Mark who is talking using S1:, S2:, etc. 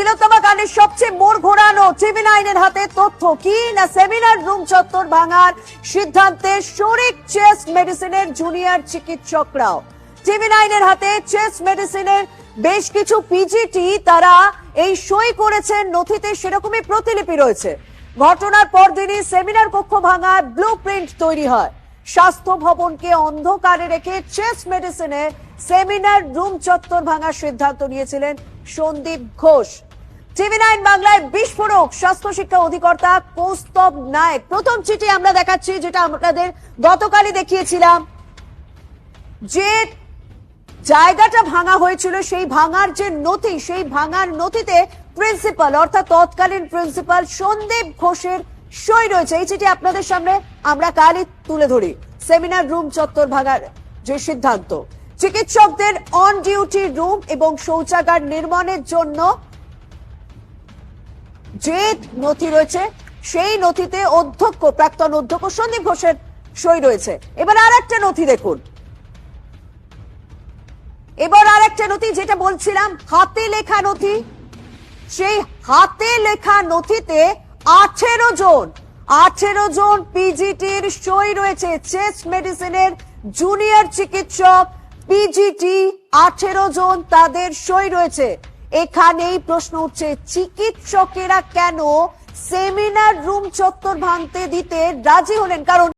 S1: তিলোত্তমা কাণ্ডের সবচেয়ে মোড় ঘোরানো টিভি নাইনের হাতে তথ্য কি? না সেমিনার রুম চত্বর ভাঙার সিদ্ধান্তে শরিক চেস্ট মেডিসিনের জুনিয়র চিকিৎসকরাও। টিভি নাইনের হাতে চেস্ট মেডিসিনের বেশ কিছু পিজিটি তারা এই সই নথিতে, সেরকমই প্রতিলিপি রয়েছে। ঘটনার পরদিনই সেমিনার কক্ষ ভাঙার ব্লু তৈরি হয়। স্বাস্থ্য ভবনকে অন্ধকারে রেখে চেস্ট মেডিসিনে সেমিনার রুম চত্বর ভাঙার সিদ্ধান্ত নিয়েছিলেন সন্দীপ ঘোষ। টিভি নাইন বাংলায় বিস্ফোরক। স্বাস্থ্য শিক্ষা অধিকর্তা কৌস্তব নায়ক। প্রথম চিঠি আমরা দেখাচ্ছি, যেটা আপনাদের গতকালই দেখিয়েছিলাম। যে জায়গাটা ভাঙা হয়েছিল, সেই ভাঙার যে নথি, সেই ভাঙার নথিতে প্রিন্সিপাল, অর্থাৎ তৎকালীন প্রিন্সিপাল সন্দীপ ঘোষের সই রয়েছে। এই চিঠি আপনাদের সামনে আমরা কালই তুলে ধরি। সেমিনার রুম চত্বর ভাঙার যে সিদ্ধান্ত। চিকিৎসকদের অন ডিউটি রুম এবং শৌচাগার নির্মাণের জন্য যে নথি রয়েছে, সেই নথিতে অধ্যক্ষ, প্রাক্তন অধ্যক্ষ সন্দীপ ঘোষের সই রয়েছে। এবার আর একটা নথি দেখুন। এবার আর একটা নথি, যেটা বলছিলাম, হাতে লেখা নথি। সেই হাতে লেখা নথিতে আঠেরো জন আঠেরো জন পিজিটির সই রয়েছে। চেস্ট মেডিসিনের জুনিয়র চিকিৎসক পিজিটি আঠেরো জন তাদের সই রয়েছে। এখানেই প্রশ্ন উঠছে চিকিৎসকেরা কেন সেমিনার রুম চত্বর ভাঙতে দিতে রাজি হলেন? কারণ